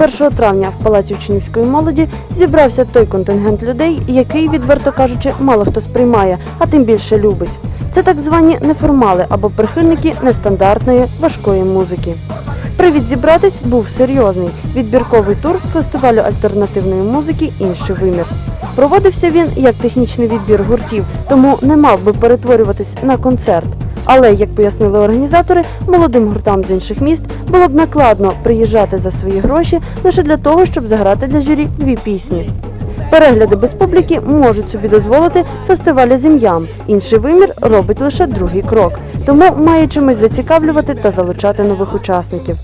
21 травня в Палаці учнівської молоді зібрався той контингент людей, який, відверто кажучи, мало хто сприймає, а тим більше любить. Це так звані неформали або прихильники нестандартної важкої музики. Привід зібратись був серйозний відбірковий тур фестивалю альтернативної музики Інший вимір. Проводився він як технічний відбір гуртів, тому не мав би перетворюватись на концерт. Але, як пояснили організатори, молодим гуртам з інших міст було б накладно приїжджати за свої гроші лише для того, щоб заграти для журі дві пісні. Перегляди без публіки можуть собі дозволити фестивалі з ім'ям. Інший вимір робить лише другий крок, тому має чимось зацікавлювати та залучати нових учасників.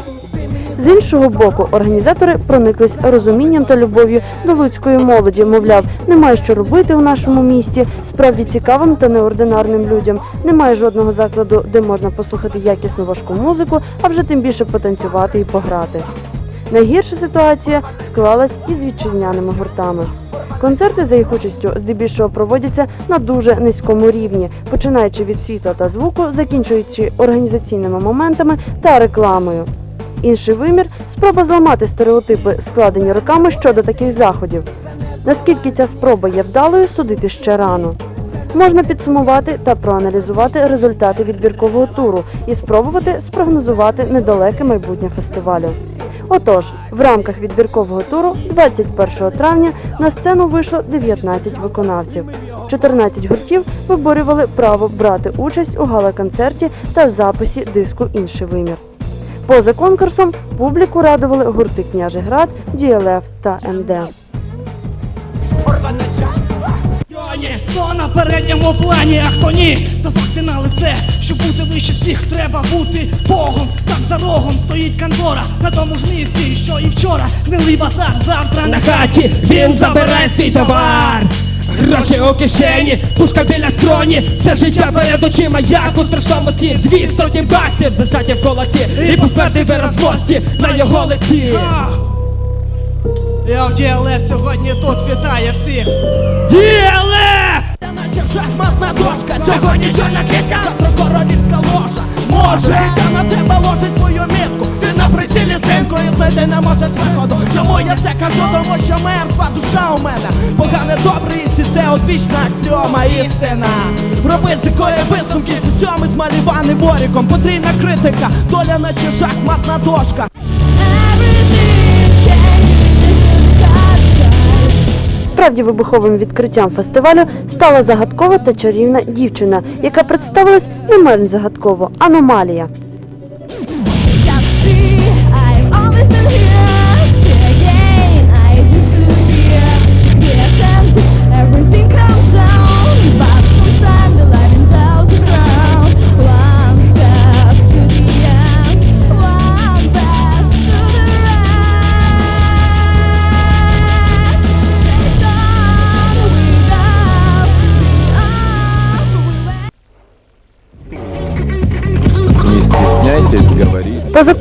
З іншого боку, організатори прониклись розумінням та любов'ю до луцької молоді. Мовляв, немає що робити у нашому місті, справді цікавим та неординарним людям. Немає жодного закладу, де можна послухати якісну важку музику, а вже тим більше потанцювати і пограти. Найгірша ситуація склалась із вітчизняними гуртами. Концерти за їх участю здебільшого проводяться на дуже низькому рівні, починаючи від світла та звуку, закінчуючи організаційними моментами та рекламою. Інший вимір спроба зламати стереотипи, складені роками щодо таких заходів. Наскільки ця спроба є вдалою, судити ще рано. Можна підсумувати та проаналізувати результати відбіркового туру і спробувати спрогнозувати недалеке майбутнє фестивалю. Отож, в рамках відбіркового туру 21 травня на сцену вийшло 19 виконавців. 14 гуртів виборювали право брати участь у гала-концерті та записі диску Інший вимір. Поза конкурсом публіку радували гурти Княжий Град, Діалев та МД. Хто на передньому плані, а хто ні, то факти на лице, щоб бути вище всіх, треба бути Богом. Так за рогом стоїть контора, на тому ж місці, що і вчора, гнилий базар, завтра На хаті він забирає свій товар. Гроші у кишені, пушка біля скроні, все життя перед очима, як у страшному сні Дві сотні баксів зажаті в кулаці І посмертний вираз злості на його лиці! Я в ДЛФ сьогодні тут вітає всіх. ДЛФ! Наче шахматна дошка, сьогодні чорна кика, не можеш виходу Чому я це кажу? Тому що мертва душа у мене. Погане добре істі, це одвічна аксіома істина. Роби з якої висновки з цьому змалюваний боріком Потрійна критика, доля наче шахматна дошка. Справді вибуховим відкриттям фестивалю стала загадкова та чарівна дівчина, яка представилась не менш загадково. Аномалія.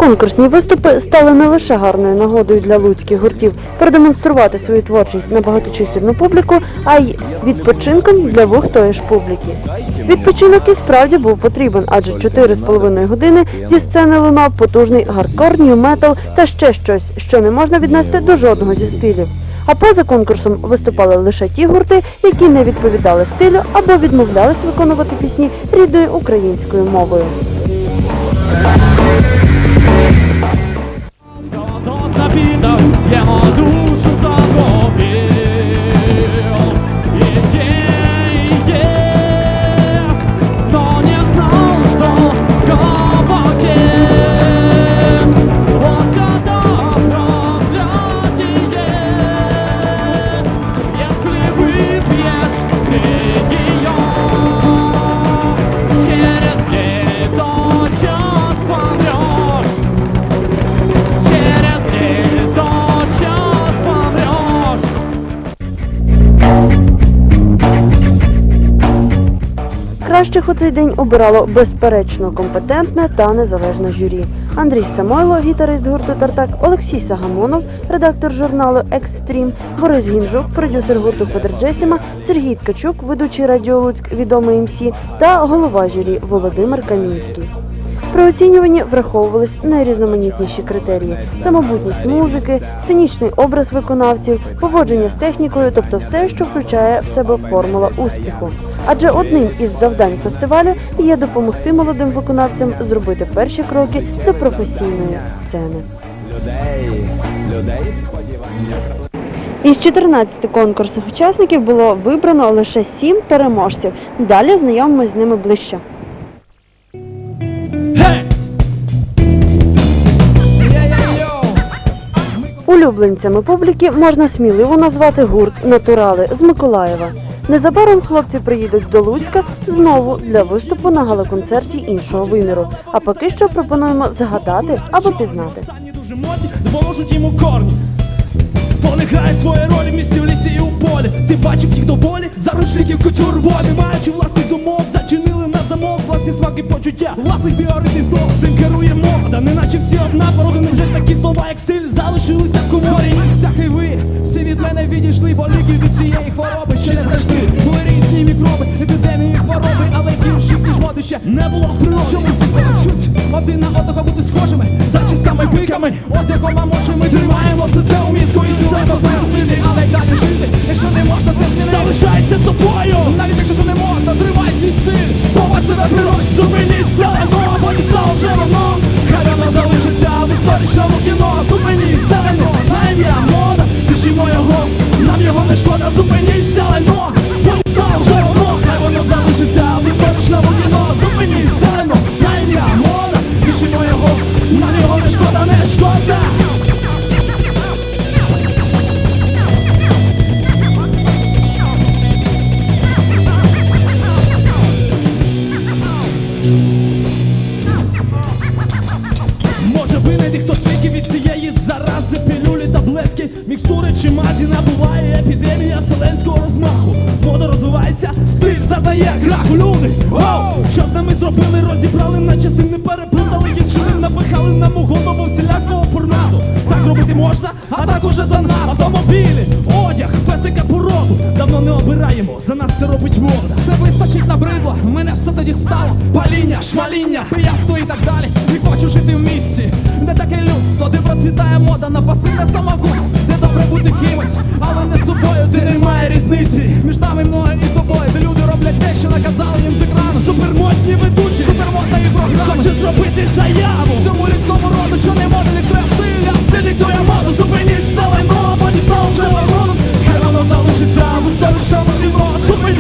Позаконкурсні виступи стали не лише гарною нагодою для луцьких гуртів продемонструвати свою творчість на багаточисельну публіку, а й відпочинком для вух тої ж публіки. Відпочинок і справді був потрібен, адже 4,5 години зі сцени лунав потужний гардкор, нью-метал та ще щось, що не можна віднести до жодного зі стилів. А поза конкурсом виступали лише ті гурти, які не відповідали стилю або відмовлялись виконувати пісні рідною українською мовою. Я ему душу обирало безперечно компетентне та незалежне журі. Андрій Самойло, гітарист гурту Тартак, Олексій Сагамонов, редактор журналу Екстрім, Борис Гінжук, продюсер гурту Федерджесіма, Сергій Ткачук, ведучий радіо Луцьк, відомий МС та голова журі Володимир Камінський. При оцінюванні враховувались найрізноманітніші критерії: самобутність музики, сценічний образ виконавців, поводження з технікою, тобто все, що включає в себе формула успіху. Адже одним із завдань фестивалю є допомогти молодим виконавцям зробити перші кроки до професійної сцени. людей, людей сподівання. Із 14 конкурсних учасників було вибрано лише 7 переможців. Далі знайомимось з ними ближче. Улюбленцями публіки можна сміливо назвати гурт Натурали з Миколаєва. Незабаром хлопці приїдуть до Луцька знову для виступу на галоконцерті іншого виміру. А поки що пропонуємо згадати або пізнати. Дуже модні, допоможуть йому корні. Вони грають свої ролі в місті, в лісі і у полі. Ти бачив їх до болі, заручників кутюр волі. Маючи власний думок, зачинили на замок власні смаки почуття, власних біоритмів до цим керує мода. Неначе всі одна порода, вже такі слова, як стиль, залишилися в коморі. Всякий ви, всі від мене відійшли, бо ліки від цієї хвороби ще не було в природі. Хочуть один на одного бути схожими, зачісками, пиками, одягом, а може ми тримаємо все це у мізку і це змінити, але й далі жити, якщо не можна це змінити, залишайся собою, навіть якщо це не можна, тримай свій стиль, побач на природі, мікстури чи Набуває епідемія вселенського розмаху? Мода розвивається, стиль зазнає краху Люди, оу, що з нами зробили? Розібрали на частини, переплутали. Їх шили Напихали нам у голову всілякого формату Так робити можна, а так уже занадто. Автомобілі, одяг, песика породу. Давно не обираємо, за нас це робить мода. Все вистачить набридло, мене все це дістало. Паління, шмаління, пияцтво і так далі. Не хочу жити в місті, де таке людство Де процвітає мода на пасивне самогубство Де добре бути кимось, але не собою Де немає різниці між нами, мною і тобою Де люди роблять те, що наказали їм з екрану. Супермодні ведучі, супермодна і програми Хочу зробити заяву всьому людському роду, що не може не Я все диктує моду, зупиніть зелено, бо дістало вже вагону Хай воно залишиться в історичному кіно Зупиніть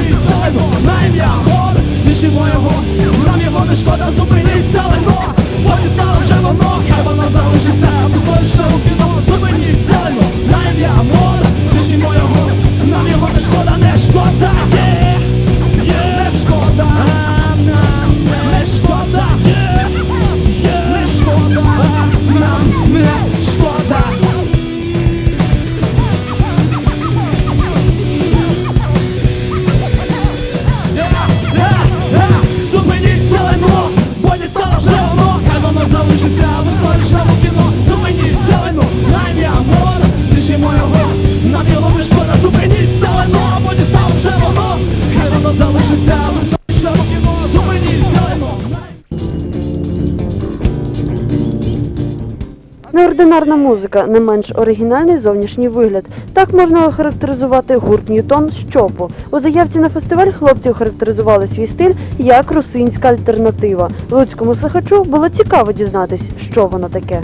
Неординарна музика, не менш оригінальний зовнішній вигляд. Так можна охарактеризувати гурт Ньютон щопу. У заявці на фестиваль хлопці охарактеризували свій стиль як русинська альтернатива. Луцькому слухачу було цікаво дізнатись, що воно таке.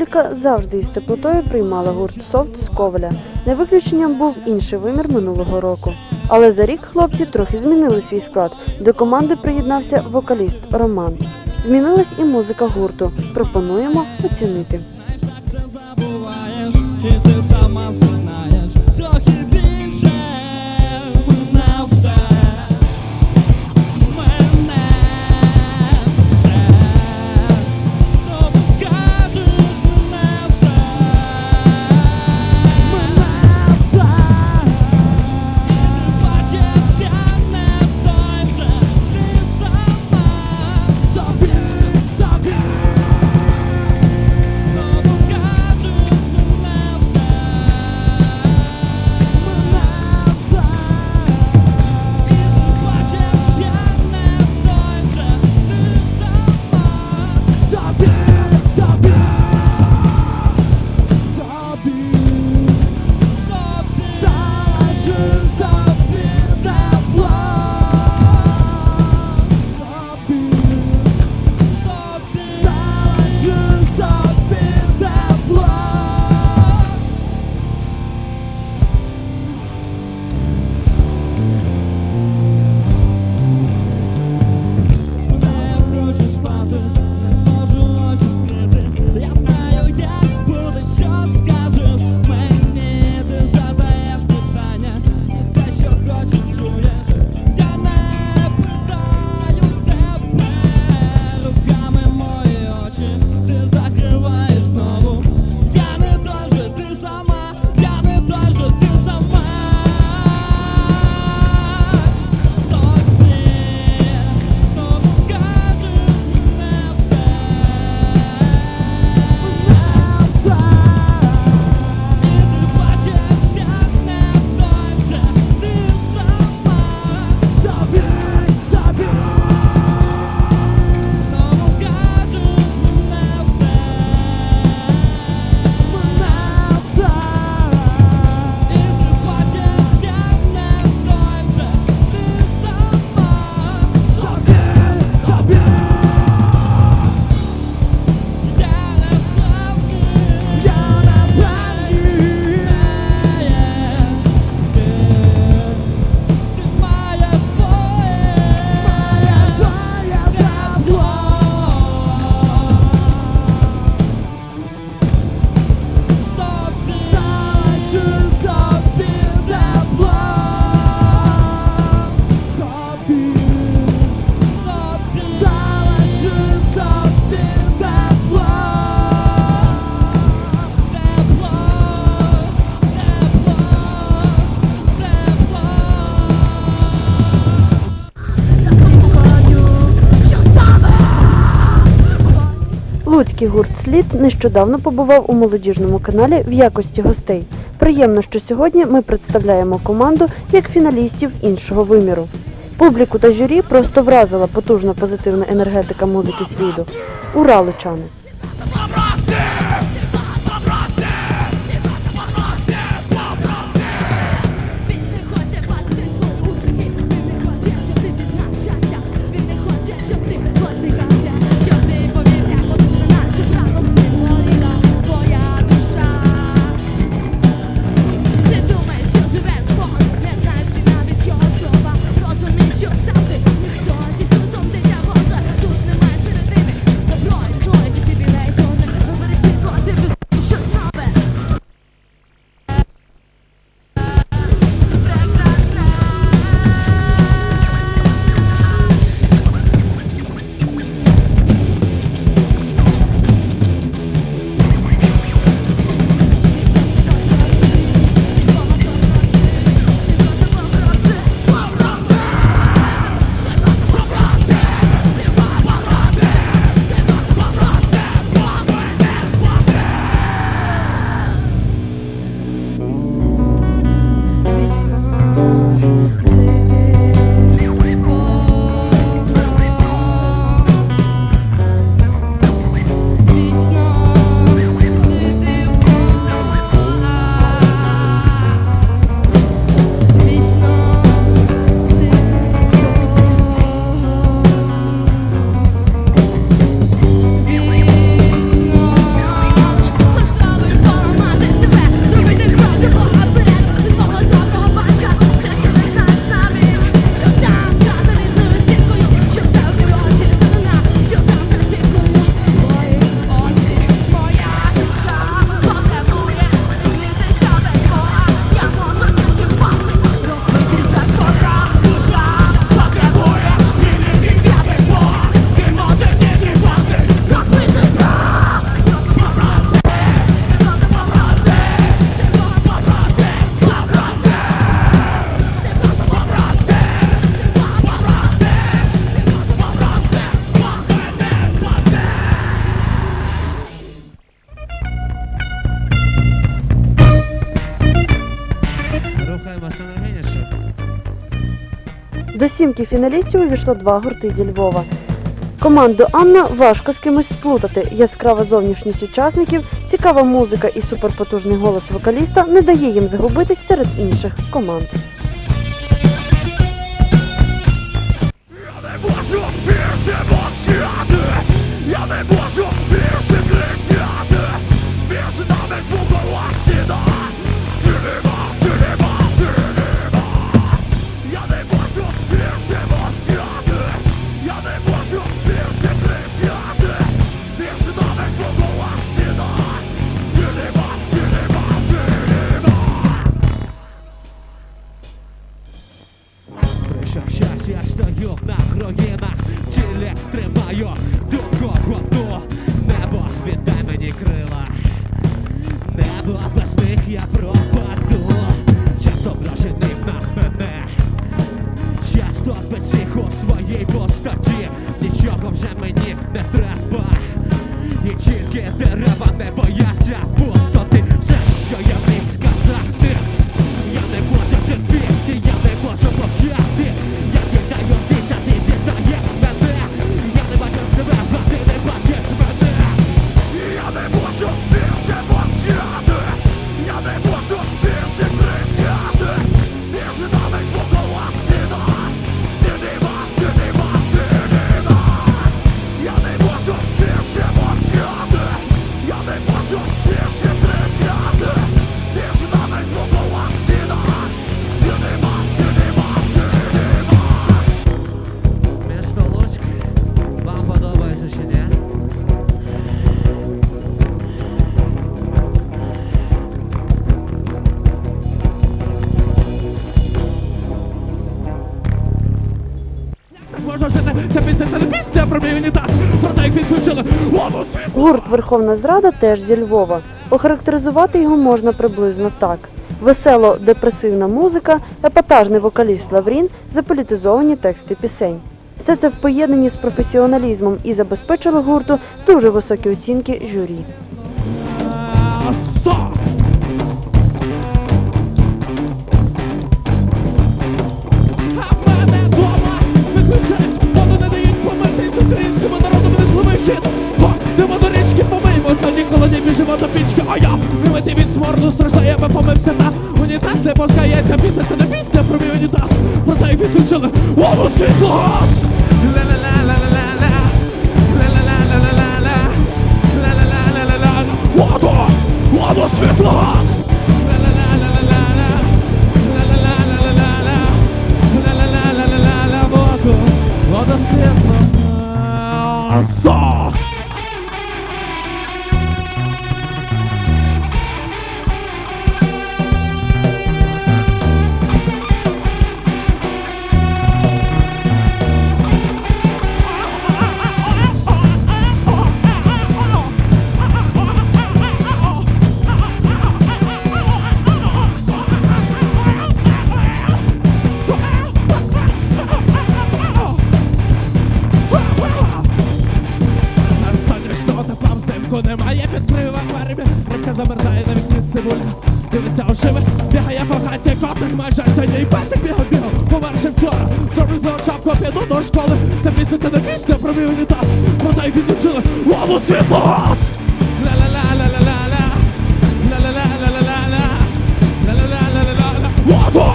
публіка завжди із теплотою приймала гурт софт з ковля. Не виключенням був інший вимір минулого року. Але за рік хлопці трохи змінили свій склад. До команди приєднався вокаліст Роман. Змінилась і музика гурту. Пропонуємо оцінити. Ти ти сама Луцький гурт Слід нещодавно побував у молодіжному каналі в якості гостей. Приємно, що сьогодні ми представляємо команду як фіналістів іншого виміру. Публіку та журі просто вразила потужна позитивна енергетика музики сліду. Ура, лучани! До сімки фіналістів увійшло два гурти зі Львова. Команду Анна важко з кимось сплутати. Яскрава зовнішність учасників, цікава музика і суперпотужний голос вокаліста не дає їм загубитись серед інших команд. Я не можу Гурт Верховна Зрада теж зі Львова. Охарактеризувати його можна приблизно так: весело депресивна музика, епатажний вокаліст Лаврін, заполітизовані тексти пісень. Все це в поєднанні з професіоналізмом і забезпечило гурту дуже високі оцінки журі. Мити від сморду страждає, бо помився та унітаз не пускається, пісня це не пісня про мій унітаз. Проте відключили воду світло газ. Воду! Воду світло газ! Воду світло газ! Немає підкрив акваріумі Рибка замерзає на вікні цибулька Дивиться оживе, бігає по хаті котик. Майже сьогодні І песик бігав, бігав, померши вчора. Зроблю знову шапку, піду до школи. Це пісня, це не пісня про мій унітаз. Проте й відключили воду світло газ Ла-ла-ла-ла-ла-ла Ла-ла-ла-ла-ла-ла Ла-ла-ла-ла-ла-ла Воду!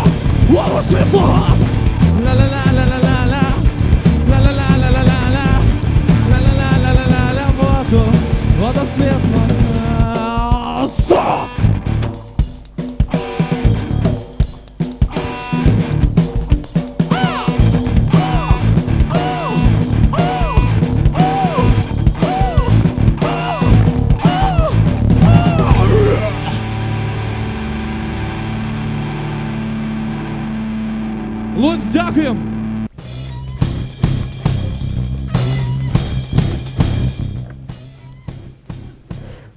Воду світло газ Ла-ла-ла-ла-ла-ла воду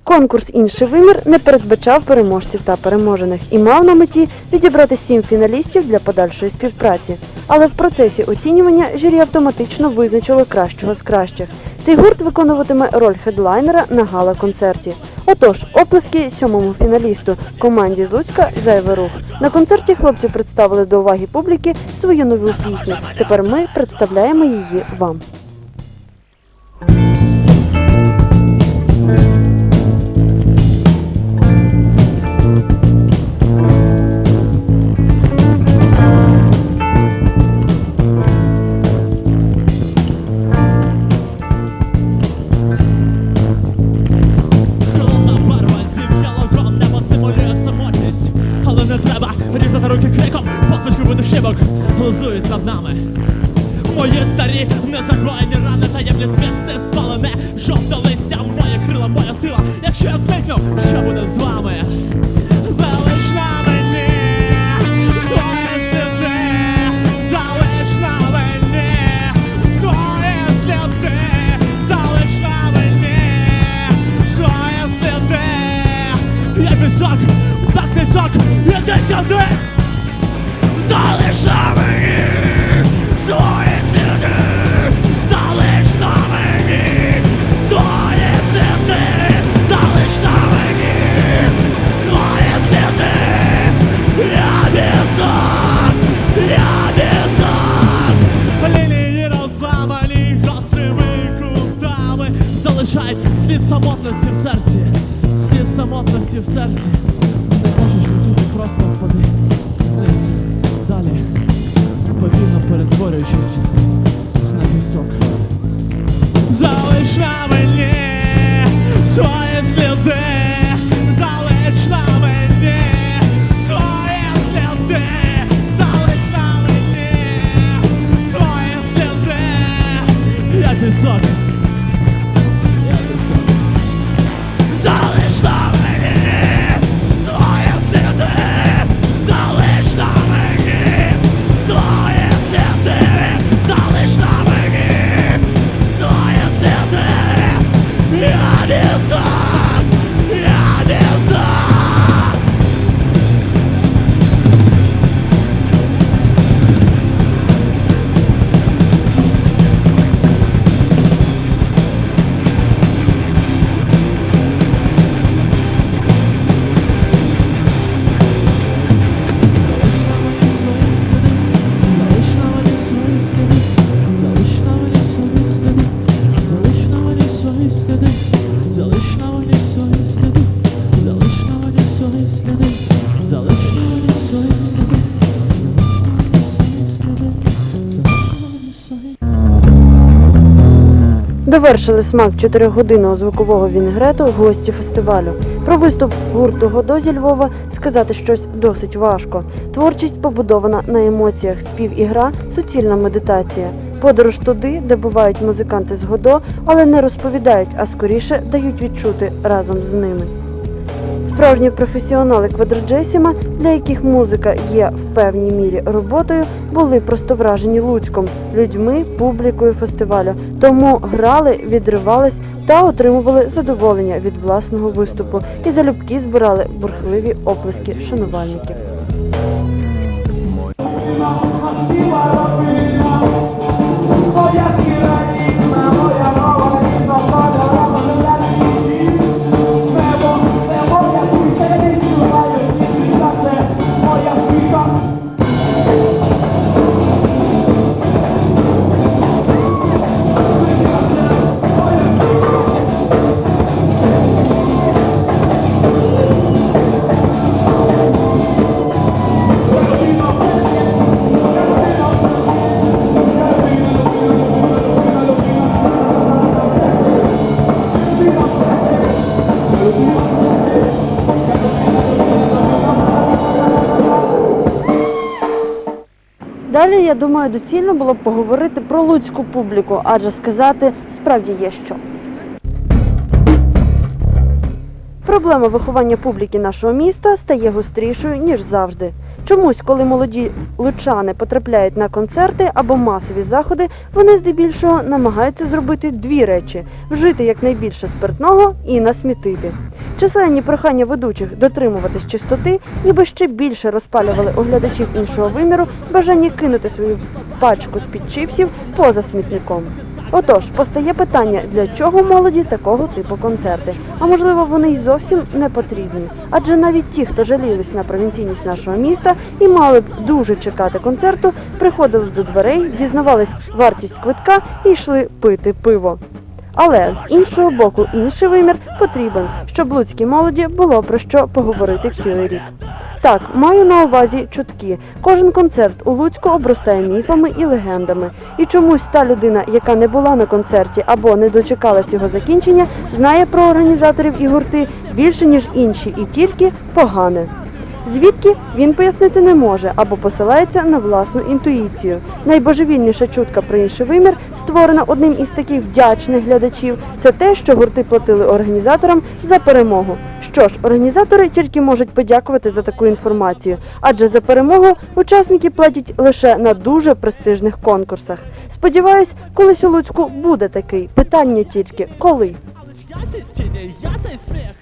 Конкурс Інший вимір не передбачав переможців та переможених і мав на меті відібрати сім фіналістів для подальшої співпраці. Але в процесі оцінювання журі автоматично визначило кращого з кращих. Цей гурт виконуватиме роль хедлайнера на гала-концерті. Отож, оплески сьомому фіналісту команді з Луцька Зайвий рух. На концерті хлопці представили до уваги публіки свою нову пісню. Тепер ми представляємо її вам. Шибок глузують над нами. Мої старі незагоєні рани, таємні змісти спалене Жовте листя, моє крила, моя сила. Якщо я зникну, що буде з вами? Залиш на мені свої сліди Залиш на мені свої сліди Залиш на мені свої сліди Я пісок, так пісок, іди сюди Залишають слід самотності в серці. Слід самотності в серці. Не можеш летіти, просто впади Вниз, далі. Повільно перетворюючись на пісок Залиша на мені свої сліди Довершили смак чотирьохгодинного звукового вінгрету гості фестивалю. Про виступ гурту Годо зі Львова сказати щось досить важко. Творчість побудована на емоціях, спів і гра суцільна медитація. Подорож туди, де бувають музиканти з Годо, але не розповідають, а скоріше дають відчути разом з ними. Справжні професіонали квадроджесіма, для яких музика є в певній мірі роботою, були просто вражені Луцьком, людьми, публікою фестивалю. Тому грали, відривались та отримували задоволення від власного виступу і залюбки збирали бурхливі оплески шанувальників. Далі, я думаю, доцільно було б поговорити про луцьку публіку, адже сказати справді є що. Проблема виховання публіки нашого міста стає гострішою, ніж завжди. Чомусь, коли молоді лучани потрапляють на концерти або масові заходи, вони здебільшого намагаються зробити дві речі: вжити якнайбільше спиртного і насмітити. Численні прохання ведучих дотримуватись чистоти, ніби ще більше розпалювали оглядачів іншого виміру бажання кинути свою пачку з-під чипсів поза смітником. Отож, постає питання, для чого молоді такого типу концерти? А можливо, вони й зовсім не потрібні. Адже навіть ті, хто жалілись на провінційність нашого міста і мали б дуже чекати концерту, приходили до дверей, дізнавались вартість квитка і йшли пити пиво. Але з іншого боку, інший вимір потрібен, щоб луцькій молоді було про що поговорити цілий рік. Так, маю на увазі чутки. Кожен концерт у Луцьку обростає міфами і легендами. І чомусь та людина, яка не була на концерті або не дочекалась його закінчення, знає про організаторів і гурти більше, ніж інші, і тільки погане. Звідки він пояснити не може або посилається на власну інтуїцію. Найбожевільніша чутка про інший вимір, створена одним із таких вдячних глядачів, це те, що гурти платили організаторам за перемогу. Що ж, організатори тільки можуть подякувати за таку інформацію, адже за перемогу учасники платять лише на дуже престижних конкурсах. Сподіваюсь, колись у Луцьку буде такий. Питання тільки коли. Чи не ясен сміх?